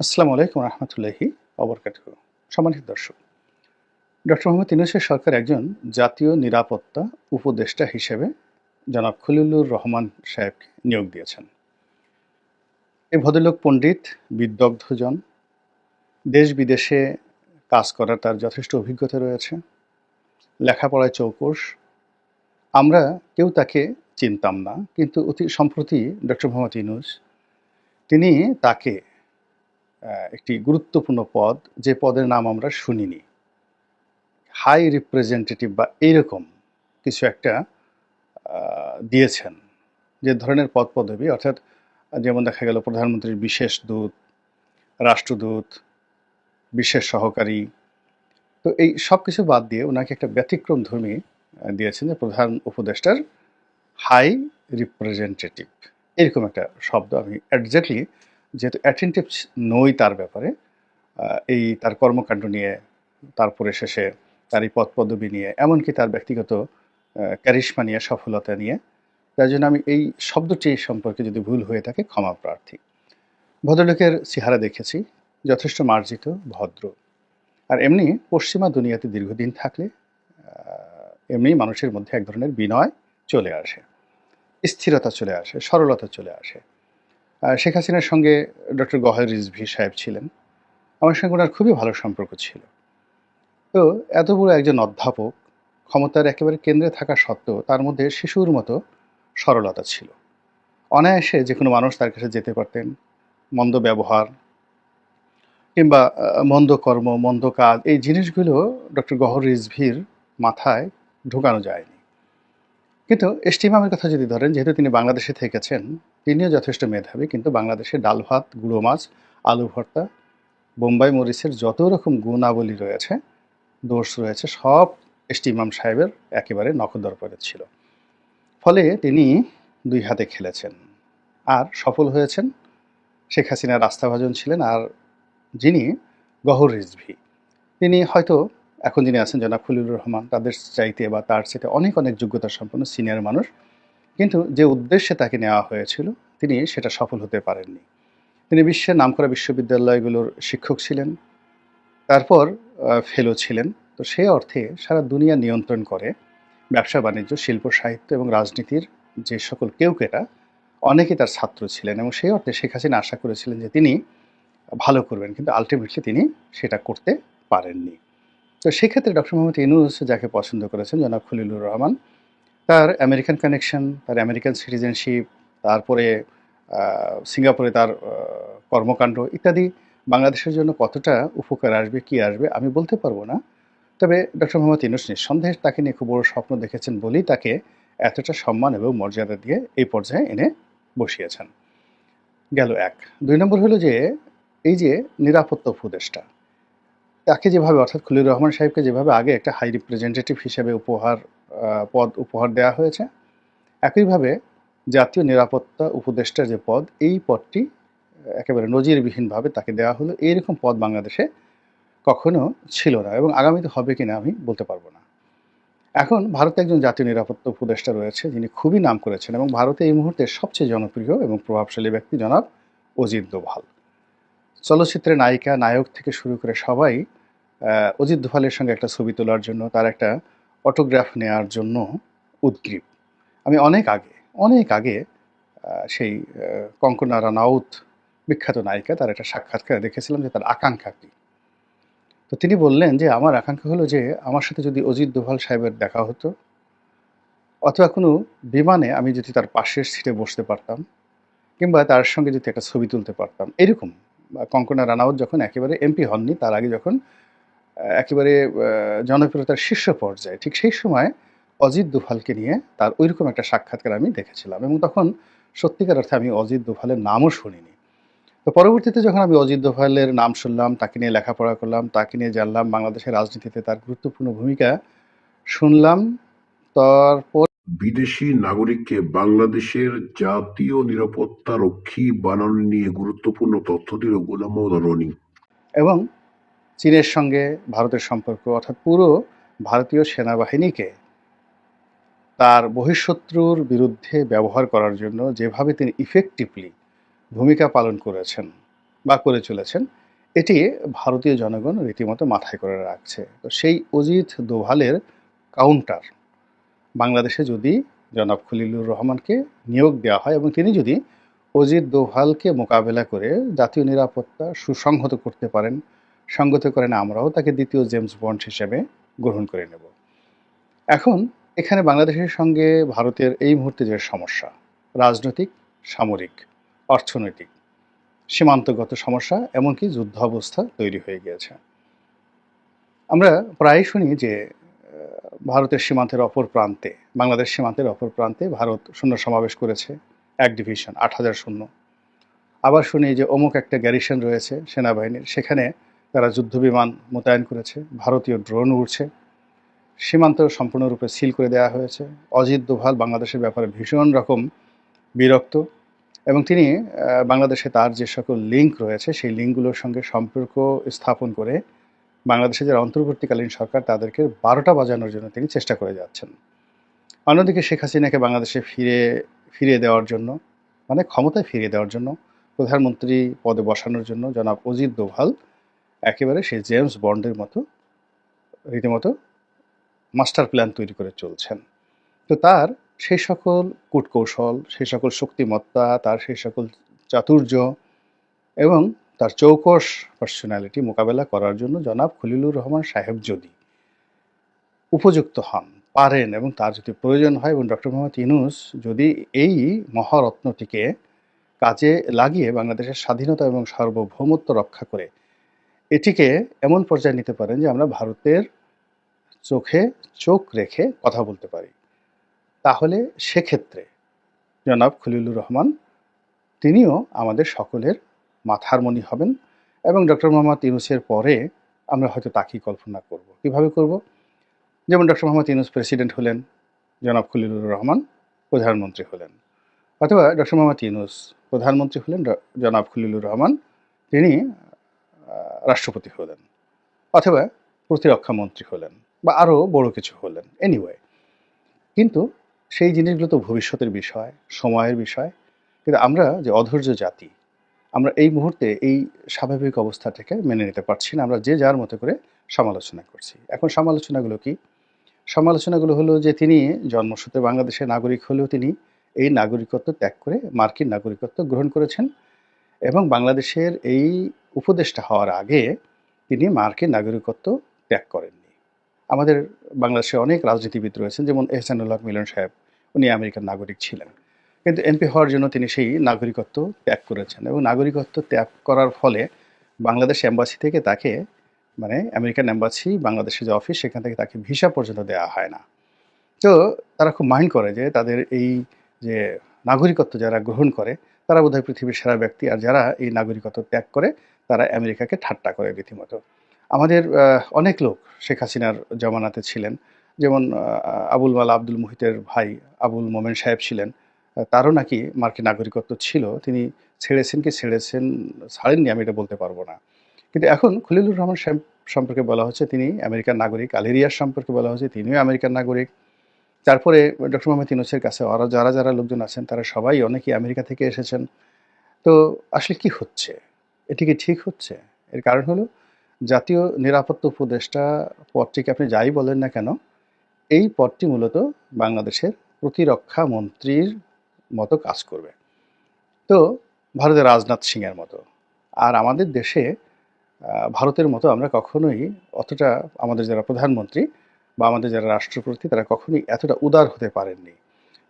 আসসালামু আলাইকুম রহমতুল্লাহি অবরকাত সম্মানিত দর্শক, ডক্টর মোহাম্মদ ইউনুসের সরকার একজন জাতীয় নিরাপত্তা উপদেষ্টা হিসেবে জনাব খলিলুর রহমান সাহেবকে নিয়োগ দিয়েছেন। এই ভদ্রলোক পণ্ডিত বিদগ্ধজন দেশ বিদেশে কাজ করার তার যথেষ্ট অভিজ্ঞতা রয়েছে, লেখাপড়ায় চৌকস আমরা কেউ তাকে চিনতাম না, কিন্তু অতি সম্প্রতি ডক্টর মোহাম্মদ ইউনুস, তিনি তাকে একটি গুরুত্বপূর্ণ পদ, যে পদের নাম আমরা শুনিনি। হাই রিপ্রেজেন্টেটিভ বা এইরকম কিছু একটা দিয়েছেন। যে ধরনের পদ পদবি, অর্থাৎ যেমন দেখা গেল প্রধানমন্ত্রীর বিশেষ দূত, রাষ্ট্রদূত, বিশেষ সহকারী। তো এই সব কিছু বাদ দিয়ে ওনাকে একটা ব্যতিক্রম ধর্মী দিয়েছেন যে প্রধান উপদেষ্টার হাই রিপ্রেজেন্টেটিভ এরকম একটা শব্দ আমি অ্যাডজাক্টলি যেহেতু অ্যাটেন্টিভ নই তার ব্যাপারে এই তার কর্মকাণ্ড নিয়ে, তারপরে শেষে তার এই পদ পদবি নিয়ে, এমনকি তার ব্যক্তিগত ক্যারিশমা নিয়ে, সফলতা নিয়ে, তার জন্য আমি এই শব্দটি সম্পর্কে যদি ভুল হয়ে থাকে ক্ষমা প্রার্থী। ভদ্রলোকের চেহারা দেখেছি, যথেষ্ট মার্জিত, ভদ্র। আর এমনি পশ্চিমা দুনিয়াতে দীর্ঘদিন থাকলে এমনি মানুষের মধ্যে এক ধরনের বিনয় চলে আসে, স্থিরতা চলে আসে, সরলতা চলে আসে। শেখ হাসিনার সঙ্গে ডক্টর গহের রিজভি সাহেব ছিলেন। আমার সঙ্গে ওনার খুবই ভালো সম্পর্ক ছিল। তো এত বড় একজন অধ্যাপক, ক্ষমতার একেবারে কেন্দ্রে থাকা সত্ত্বেও তার মধ্যে শিশুর মতো সরলতা ছিল। অনায়াসে যে কোনো মানুষ তার কাছে যেতে পারতেন, মন্দ ব্যবহার কিংবা মন্দ কর্ম, মন্দ কাজ, এই জিনিসগুলো ডক্টর গহর রিজভির মাথায় ঢুকানো যায়নি। কিন্তু এস্টিমামের কথা যদি ধরেন, যেহেতু তিনি বাংলাদেশে থেকেছেন তিনিও যথেষ্ট মেধাবী, কিন্তু বাংলাদেশে ডাল ভাত, গুঁড়ো মাছ, আলু ভর্তা, বোম্বাই মরিচের যত রকম গুণাবলী রয়েছে, দোষ রয়েছে, সব এস্টিমাম সাহেবের একেবারে নখদর্পণে ছিল। ফলে তিনি দুই হাতে খেলেছেন। আর সফল হয়েছেন শেখ হাসিনার আস্থাভাজন ছিলেন আর যিনি গহর রিজভি। তিনি হয়তো এখন যিনি আছেন জনাব খলিলুর রহমান, তাদের চাইতে বা তার চাইতে অনেক অনেক যোগ্যতা সম্পন্ন সিনিয়র মানুষ। কিন্তু যে উদ্দেশ্যে তাকে নেওয়া হয়েছিল, তিনি সেটা সফল হতে পারেননি। তিনি বিশ্বের নামকরা বিশ্ববিদ্যালয়গুলোর শিক্ষক ছিলেন, তারপর ফেলো ছিলেন। তো সেই অর্থে সারা দুনিয়া নিয়ন্ত্রণ করে ব্যবসা, বাণিজ্য, শিল্প, সাহিত্য এবং রাজনীতির যে সকল কেউকেটা অনেকে তার ছাত্র ছিলেন এবং সেই অর্থে শেখ হাসিনা আশা করেছিলেন যে তিনি ভালো করবেন, কিন্তু আলটিমেটলি তিনি সেটা করতে পারেননি। তো সেক্ষেত্রে ডক্টর মোহাম্মদ ইউনুস যাকে পছন্দ করেছেন জনাব খলিলুর রহমান তার আমেরিকান কানেকশন তার আমেরিকান সিটিজেনশিপ তারপরে সিঙ্গাপুরে তার কর্মকাণ্ড ইত্যাদি বাংলাদেশের জন্য কতটা উপকার আসবে, কি আসবে, আমি বলতে পারব না। তবে ডক্টর মোহাম্মদ ইউনুস নিঃসন্দেহে তাকে নিয়ে খুব বড় স্বপ্ন দেখেছেন বলেই তাকে এতটা সম্মান এবং মর্যাদা দিয়ে এই পর্যায়ে এনে বসিয়েছেন। গেল এক। দুই নম্বর হলো যে, এই যে নিরাপত্তা উপদেষ্টা, তাকে যেভাবে, অর্থাৎ খলিল রহমান সাহেবকে যেভাবে আগে একটা হাই রিপ্রেজেন্টেটিভ হিসেবে উপহার পদ উপহার দেওয়া হয়েছে। একইভাবে জাতীয় নিরাপত্তা উপদেষ্টার যে পদ, এই পদটি একেবারে নজিরবিহীনভাবে তাকে দেওয়া হলো। এইরকম পদ বাংলাদেশে কখনো ছিল না এবং আগামীতে হবে কিনা আমি বলতে পারব না। এখন ভারতে একজন জাতীয় নিরাপত্তা উপদেষ্টা রয়েছে, যিনি খুবই নাম করেছেন এবং ভারতে এই মুহূর্তে সবচেয়ে জনপ্রিয় এবং প্রভাবশালী ব্যক্তি জনাব অজিত দোভাল। চলচ্চিত্রের নায়িকা, নায়ক থেকে শুরু করে সবাই অজিত দোভালের সঙ্গে একটা ছবি তোলার জন্য তার একটা অটোগ্রাফ নেওয়ার জন্য উদ্গ্রীব। আমি অনেক আগে অনেক আগে সেই কঙ্কনা রানাউত বিখ্যাত নায়িকা, তার একটা সাক্ষাৎকার দেখেছিলাম যে তার আকাঙ্ক্ষা কী। তো তিনি বললেন যে, আমার আকাঙ্ক্ষা হলো যে, আমার সাথে যদি অজিত দোভাল সাহেবের দেখা হতো, অথবা কোনো বিমানে আমি যদি তার পাশের সিটে বসতে পারতাম, কিংবা তার সঙ্গে যদি একটা ছবি তুলতে পারতাম। এরকম, কঙ্কনা রানাউত যখন একেবারে এমপি হননি, তার আগে যখন একেবারে জনপ্রিয়তার শীর্ষ পর্যায়ে। ঠিক সেই সময় অজিত দোভালকে নিয়ে তার ওইরকম একটা সাক্ষাৎকার আমি দেখেছিলাম এবং তখন সত্যিকার অর্থে আমি অজিত দোভালের নামও শুনিনি। তো পরবর্তীতে যখন আমি অজিত দোভালের নাম শুনলাম তাকে নিয়ে লেখাপড়া করলাম তাকে নিয়ে জানলাম বাংলাদেশের রাজনীতিতে তার গুরুত্বপূর্ণ ভূমিকা শুনলাম তারপর বিদেশি নাগরিককে বাংলাদেশের জাতীয় নিরাপত্তা রক্ষী বানানো নিয়ে গুরুত্বপূর্ণ তথ্য দিল গোলাম রনি। এবং চীনের সঙ্গে ভারতের সম্পর্ক, অর্থাৎ পুরো ভারতীয় সেনাবাহিনীকে তার বহিঃশত্রুর বিরুদ্ধে ব্যবহার করার জন্য যেভাবে তিনি ইফেক্টিভলি ভূমিকা পালন করেছেন বা করে চলেছেন, এটি ভারতীয় জনগণ রীতিমতো মাথায় করে রাখছে। তো সেই অজিত দোভালের কাউন্টার বাংলাদেশে যদি জনাব খলিলুর রহমানকে নিয়োগ দেওয়া হয় এবং তিনি যদি অজিত দোভালকে মোকাবেলা করে জাতীয় নিরাপত্তা সুসংহত করতে পারেন সঙ্গত করেন আমরাও তাকে দ্বিতীয় জেমস বন্ড হিসেবে গ্রহণ করে নেব। এখন এখানে বাংলাদেশের সঙ্গে ভারতের এই মুহূর্তে যে সমস্যা, রাজনৈতিক, সামরিক, অর্থনৈতিক, সীমান্তগত সমস্যা, এমনকি যুদ্ধ অবস্থা তৈরি হয়ে গিয়েছে। আমরা প্রায় শুনি যে ভারতের সীমান্তের অপর প্রান্তে, বাংলাদেশ সীমান্তের অপর প্রান্তে ভারত শূন্য সমাবেশ করেছে, এক ডিভিশন, আট হাজার শূন্য আবার শুনি যে অমুক একটা গ্যারিশন রয়েছে সেনাবাহিনীর, সেখানে তারা যুদ্ধবিমান মোতায়েন করেছে, ভারতীয় ড্রোন উড়ছে, সীমান্ত সম্পূর্ণরূপে সিল করে দেওয়া হয়েছে। অজিত দোভাল বাংলাদেশের ব্যাপারে ভীষণ রকম বিরক্ত এবং তিনি বাংলাদেশে তার যে সকল লিঙ্ক রয়েছে, সেই লিঙ্কগুলোর সঙ্গে সম্পর্ক স্থাপন করে বাংলাদেশের যারা অন্তর্বর্তীকালীন সরকার, তাদেরকে বারোটা বাজানোর জন্য তিনি চেষ্টা করে যাচ্ছেন। অন্যদিকে শেখ হাসিনাকে বাংলাদেশে ফিরে, ফিরিয়ে দেওয়ার জন্য মানে ক্ষমতায় ফিরিয়ে দেওয়ার জন্য প্রধানমন্ত্রী পদে বসানোর জন্য জনাব অজিত দোভাল একেবারে সেই জেমস বন্ডের মতো, রীতিমতো মাস্টার প্ল্যান তৈরি করে চলছেন। তো তার সেই সকল কূটকৌশল, সেই সকল শক্তিমত্তা, তার সেই সকল চাতুর্য এবং তার চৌকস পার্সোনালিটি মোকাবেলা করার জন্য জনাব খলিলুর রহমান সাহেব যদি উপযুক্ত হন, পারেন এবং তার যদি প্রয়োজন হয় এবং ডক্টর মোহাম্মদ ইনুস যদি এই মহারত্নটিকে কাজে লাগিয়ে বাংলাদেশের স্বাধীনতা এবং সার্বভৌমত্ব রক্ষা করে এটিকে এমন পর্যায়ে নিতে পারেন যে আমরা ভারতের চোখে চোখ রেখে কথা বলতে পারি। তাহলে সেক্ষেত্রে জনাব খলিলুর রহমান, তিনিও আমাদের সকলের মাথার মণি হবেন এবং ডক্টর মোহাম্মদ ইউনুসের পরে আমরা হয়তো তাকেই কল্পনা করব। কীভাবে করব? যেমন ডক্টর মোহাম্মদ ইউনুস প্রেসিডেন্ট হলেন, জনাব খলিলুর রহমান প্রধানমন্ত্রী হলেন। অথবা ডক্টর মোহাম্মদ ইউনুস প্রধানমন্ত্রী হলেন জনাব খলিলুর রহমান, তিনি রাষ্ট্রপতি হলেন অথবা প্রতিরক্ষা মন্ত্রী হলেন বা আরও বড় কিছু হলেন। এনিওয়ে কিন্তু সেই জিনিসগুলো তো ভবিষ্যতের বিষয়, সময়ের বিষয়। কিন্তু আমরা যে অধৈর্য জাতি, আমরা এই মুহূর্তে এই স্বাভাবিক অবস্থাটাকে মেনে নিতে পারছি না। আমরা যে যার মতো করে সমালোচনা করছি। এখন সমালোচনাগুলো কি? সমালোচনাগুলো হলো যে তিনি জন্মসূত্রে বাংলাদেশের নাগরিক হলেও তিনি এই নাগরিকত্ব ত্যাগ করে মার্কিন নাগরিকত্ব গ্রহণ করেছেন। এবং বাংলাদেশের এই উপদেষ্টা হওয়ার আগে তিনি মার্কিন নাগরিকত্ব ত্যাগ করেননি। আমাদের বাংলাদেশে অনেক রাজনীতিবিদ রয়েছেন, যেমন এহসানুল্লাহ মিলন সাহেব, উনি আমেরিকান নাগরিক ছিলেন। কিন্তু এমপি হওয়ার জন্য তিনি সেই নাগরিকত্ব ত্যাগ করেছেন এবং নাগরিকত্ব ত্যাগ করার ফলে বাংলাদেশ এম্বাসি থেকে তাকে মানে আমেরিকান এম্বাসি, বাংলাদেশে যে অফিস, সেখান থেকে তাকে ভিসা পর্যন্ত দেওয়া হয় না। তো তারা খুব মাইন্ড করে যে তাদের এই যে নাগরিকত্ব যারা গ্রহণ করে তারা বোধহয় পৃথিবীর সেরা ব্যক্তি। আর যারা এই নাগরিকত্ব ত্যাগ করে, তারা আমেরিকাকে ঠাট্টা করে রীতিমতো। আমাদের অনেক লোক শেখ হাসিনার জমানাতে ছিলেন। যেমন আবুল মালা আব্দুল মুহিতের ভাই আবুল মোমেন সাহেব ছিলেন। তারও নাকি মার্কিন নাগরিকত্ব ছিল। তিনি ছেড়েছেন কি ছেড়েছেন ছাড়েননি আমি এটা বলতে পারব না। কিন্তু এখন খলিলুর রহমান সাহেব সম্পর্কে বলা হচ্ছে, তিনি আমেরিকার নাগরিক। আলেরিয়ার সম্পর্কে বলা হচ্ছে, তিনিও আমেরিকার নাগরিক। তারপরে ডক্টর মোহাম্মদ ইউনুসের কাছে ওরা যারা যারা লোকজন আছেন, তারা সবাই অনেকেই আমেরিকা থেকে এসেছেন। তো আসলে কি হচ্ছে? এটি কি ঠিক হচ্ছে? এর কারণ হলো জাতীয় নিরাপত্তা উপদেষ্টা পদটিকে আপনি যাই বলেন না কেন, এই পদটি মূলত বাংলাদেশের প্রতিরক্ষা মন্ত্রীর মতো কাজ করবে। তো ভারতের রাজনাথ সিংয়ের মতো। আর আমাদের দেশে ভারতের মতো আমরা কখনোই অতটা আমাদের যারা প্রধানমন্ত্রী বা আমাদের যারা রাষ্ট্রপতি তারা কখনোই এতটা উদার হতে পারেননি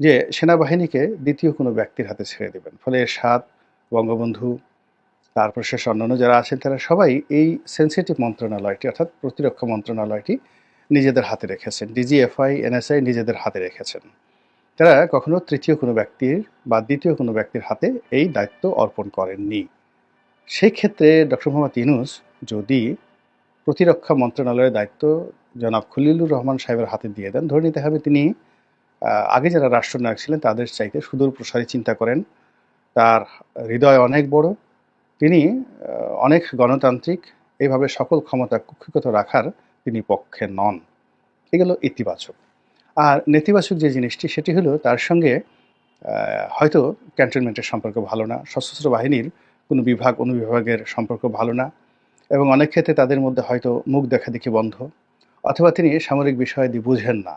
যে সেনাবাহিনীকে দ্বিতীয় কোনো ব্যক্তির হাতে ছেড়ে দেবেন। ফলে এরশাদ, বঙ্গবন্ধু, তারপর শেষ অন্যান্য যারা আছেন, তারা সবাই এই সেন্সিটিভ মন্ত্রণালয়টি, অর্থাৎ প্রতিরক্ষা মন্ত্রণালয়টি নিজেদের হাতে রেখেছেন। ডিজিএফআই এনএসআই নিজেদের হাতে রেখেছেন। তারা কখনো তৃতীয় কোনো ব্যক্তির বা দ্বিতীয় কোনো ব্যক্তির হাতে এই দায়িত্ব অর্পণ করেননি। সেই ক্ষেত্রে ডক্টর মোহাম্মদ ইনুস যদি প্রতিরক্ষা মন্ত্রণালয়ের দায়িত্ব জনাব খলিলুর রহমান সাহেবের হাতে দিয়ে দেন। ধরে নিতে হবে তিনি আগে যারা রাষ্ট্রনায়ক ছিলেন তাদের চাইতে সুদূর প্রসারী চিন্তা করেন। তার হৃদয় অনেক বড়। তিনি অনেক গণতান্ত্রিক এইভাবে সকল ক্ষমতা কুক্ষিগত রাখার তিনি পক্ষে নন। এগুলো ইতিবাচক। আর নেতিবাচক যে জিনিসটি, সেটি হলো তার সঙ্গে হয়তো ক্যান্টনমেন্টের সম্পর্ক ভালো না, সশস্ত্র বাহিনীর কোনো বিভাগ, অনুবিভাগের সম্পর্ক ভালো না, এবং অনেক ক্ষেত্রে তাদের মধ্যে হয়তো মুখ দেখা দেখি বন্ধ। অথবা তিনি সামরিক বিষয়াদি বুঝেন না,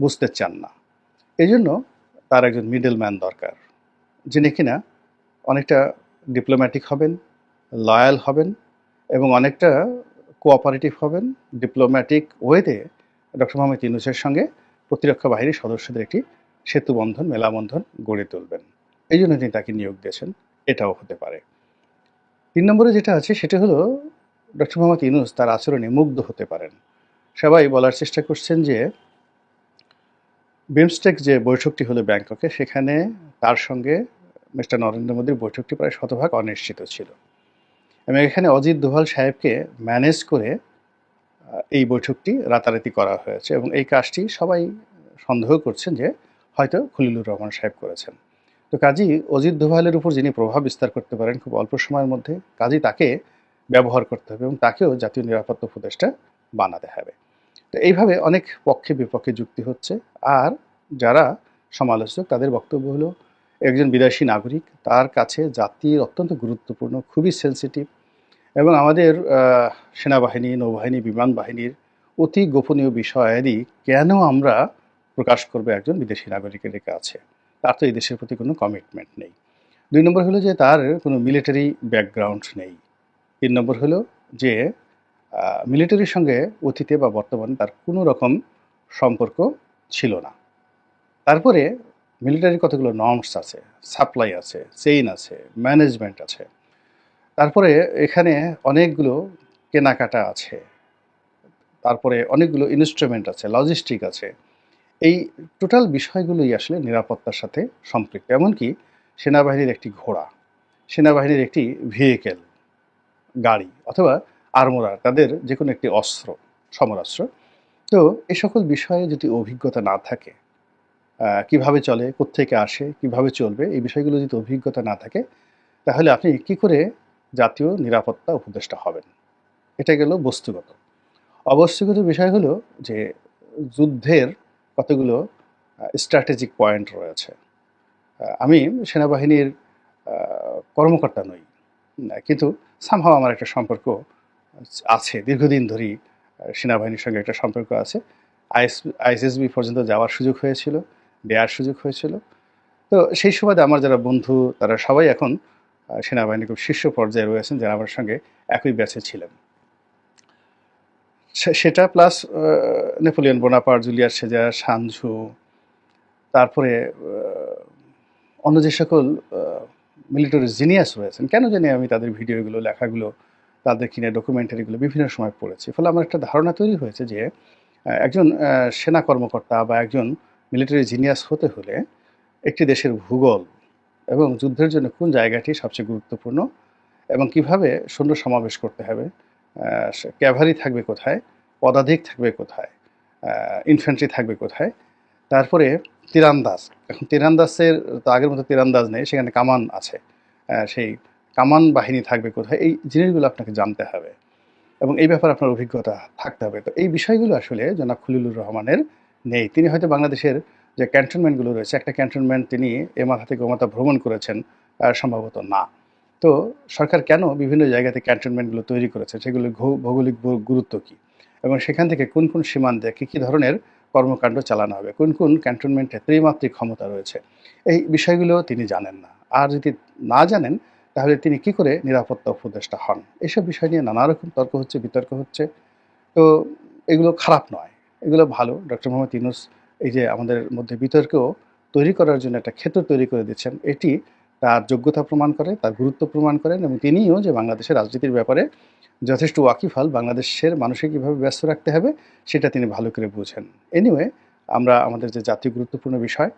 বুঝতে চান না। এই জন্য তার একজন মিডল ম্যান দরকার, যিনি কিনা অনেকটা ডিপ্লোম্যাটিক হবেন লয়াল হবেন এবং অনেকটা কোঅপারেটিভ হবেন। ডিপ্লোম্যাটিক ওয়েতে ডক্টর মোহাম্মদ ইউনুসের সঙ্গে প্রতিরক্ষা বাহিনীর সদস্যদের একটি সেতু বন্ধন মেলাবন্ধন গড়ে তুলবেন। এই জন্য তিনি তাকে নিয়োগ দিয়েছেন, এটাও হতে পারে। তিন নম্বরে যেটা আছে, সেটা হলো ডক্টর মোহাম্মদ ইউনুস তার আচরণে মুগ্ধ হতে পারেন। সবাই বলার চেষ্টা করছেন যে বিমস্টেক যে বৈঠকটি হলো ব্যাংককে, সেখানে তার সঙ্গে মিস্টার নরেন্দ্র মোদীর বৈঠকটি প্রায় শতভাগ অনিশ্চিত ছিল। এবং এখানে অজিত দোভাল সাহেবকে ম্যানেজ করে এই বৈঠকটি রাতারাতি করা হয়েছে এবং এই কাজটি সবাই সন্দেহ করছেন যে হয়তো খলিলুর রহমান সাহেব করেছেন। তো কাজী অজিত দোভালের উপর যিনি প্রভাব বিস্তার করতে পারেন খুব অল্প সময়ের মধ্যে, কাজী তাকে ব্যবহার করতে হবে এবং তাকেও জাতীয় নিরাপত্তা উপদেষ্টা বানাতে হবে। তো এইভাবে অনেক পক্ষে বিপক্ষে যুক্তি হচ্ছে। আর যারা সমালোচক, তাদের বক্তব্য হলো, একজন বিদেশি নাগরিক, তার কাছে জাতির অত্যন্ত গুরুত্বপূর্ণ, খুবই সেন্সিটিভ এবং আমাদের সেনাবাহিনী, নৌবাহিনী, বিমান বাহিনীর অতি গোপনীয় বিষয়েরই কেন আমরা প্রকাশ করবে একজন বিদেশি নাগরিকের কাছে তার তো এই দেশের প্রতি কোনো কমিটমেন্ট নেই। দুই নম্বর হলো যে তার কোনো মিলিটারি ব্যাকগ্রাউন্ড নেই। তিন নম্বর হলো যে মিলিটারির সঙ্গে অতীতে বা বর্তমানে তার কোনো রকম সম্পর্ক ছিল না। তারপরে মিলিটারির কতগুলো নর্মস আছে সাপ্লাই আছে চেইন আছে ম্যানেজমেন্ট আছে। তারপরে এখানে অনেকগুলো কেনাকাটা আছে। তারপরে অনেকগুলো ইনস্ট্রুমেন্ট আছে লজিস্টিক আছে। এই টোটাল বিষয়গুলোই আসলে নিরাপত্তার সাথে সম্পৃক্ত। এমনকি সেনাবাহিনীর একটি ঘোড়া, সেনাবাহিনীর একটি ভেহিকেল গাড়ি অথবা আর্মোরার তাদের যে কোনো একটি অস্ত্র, সমরাস্ত্র। তো এ সকল বিষয়ে যদি অভিজ্ঞতা না থাকে কীভাবে চলে, কোত্থেকে আসে, কীভাবে চলবে, এই বিষয়গুলো যদি অভিজ্ঞতা না থাকে, তাহলে আপনি কি করে জাতীয় নিরাপত্তা উপদেষ্টা হবেন? এটা গেল বস্তুগত। অবস্তুগত বিষয় হলো যে, যুদ্ধের কতগুলো স্ট্র্যাটেজিক পয়েন্ট রয়েছে। আমি সেনাবাহিনীর কর্মকর্তা নই, কিন্তু সামহাও আমার একটা সম্পর্ক আছে, দীর্ঘদিন ধরেই সেনাবাহিনীর সঙ্গে একটা সম্পর্ক আছে। আইএস আইএসএসবি পর্যন্ত যাওয়ার সুযোগ হয়েছিল দেওয়ার সুযোগ হয়েছিল। তো সেই সুবাদে আমার যারা বন্ধু, তারা সবাই এখন সেনাবাহিনীর খুব শীর্ষ পর্যায়ে রয়েছেন, যারা আমার সঙ্গে একই ব্যাচে ছিলেন। সেটা প্লাস নেপোলিয়ন বোনাপার জুলিয়াস সেজা সানঝু, তারপরে অন্য যে সকল মিলিটারি জিনিয়াস রয়েছেন, কেন জানি আমি তাদের ভিডিওগুলো, লেখাগুলো তাদের কিনে ডকুমেন্টারিগুলো বিভিন্ন সময় পড়েছি। ফলে আমার একটা ধারণা তৈরি হয়েছে যে একজন সেনা কর্মকর্তা বা একজন মিলিটারি জিনিয়াস হতে হলে একটি দেশের ভূগোল এবং যুদ্ধের জন্য কোন জায়গাটি সবচেয়ে গুরুত্বপূর্ণ এবং কীভাবে সৈন্য সমাবেশ করতে হবে ক্যাভারি থাকবে কোথায়, পদাধিক থাকবে কোথায় ইনফ্যান্ট্রি থাকবে কোথায়। তারপরে তীরান্দাজ, এখন তীরান্দাজের তো আগের মতো তীরান্দাজ নেই, সেখানে কামান আছে সেই কামান বাহিনী থাকবে কোথায়, এই জিনিসগুলো আপনাকে জানতে হবে। এবং এই ব্যাপারে আপনার অভিজ্ঞতা থাকতে হবে। তো এই বিষয়গুলো আসলে জনাব খলিলুর রহমানের নেই। তিনি হয়তো বাংলাদেশের যে ক্যান্টনমেন্টগুলো রয়েছে, একটা ক্যান্টনমেন্ট তিনি এ মাথা থেকে মাথা ভ্রমণ করেছেন সম্ভবত না। তো সরকার কেন বিভিন্ন জায়গাতে ক্যান্টনমেন্টগুলো তৈরি করেছে? সেগুলোর ঘৌ- ভৌগোলিক গুরুত্ব কী? এবং সেখান থেকে কোন কোন সীমান্তে কী কী ধরনের কর্মকাণ্ড চালানো হবে? কোন কোন ক্যান্টনমেন্টে ত্রিমাত্রিক ক্ষমতা রয়েছে? এই বিষয়গুলো তিনি জানেন না। আর যদি না জানেন তাহলে তিনি কি করে নিরাপত্তা উপদেষ্টা হন? এসব বিষয় নিয়ে নানা রকম তর্ক হচ্ছে, বিতর্ক হচ্ছে। তো এগুলো খারাপ নয়। এগুলো ভালো। ডক্টর মোহাম্মদ ইউনুস এই যে আমাদের মধ্যে বিতর্ক তৈরি করার জন্য একটা ক্ষেত্র তৈরি করে দিচ্ছেন। এটি তার যোগ্যতা প্রমাণ করে, তার গুরুত্ব প্রমাণ করেন এবং তিনিও যে বাংলাদেশের রাজনীতির ব্যাপারে যথেষ্ট ওয়াকিফাল বাংলাদেশের মানুষকে কীভাবে ব্যস্ত রাখতে হবে, সেটা তিনি ভালো করে বুঝেন। এনিওয়ে আমরা আমাদের যে জাতীয় গুরুত্বপূর্ণ বিষয়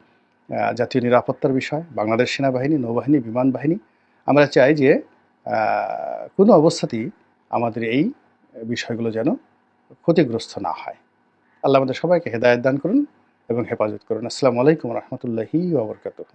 জাতীয় নিরাপত্তার বিষয়, বাংলাদেশ সেনাবাহিনী, নৌবাহিনী, বিমান বাহিনী আমরা চাই যে কোনো অবস্থাতেই আমাদের এই বিষয়গুলো যেন ক্ষতিগ্রস্ত না হয়। আল্লাহ আমাদের সবাইকে হেদায়ত দান করুন এবং হেফাজত করুন। আসসালামু আলাইকুম রহমতুল্লাহি ওবরকাতুহ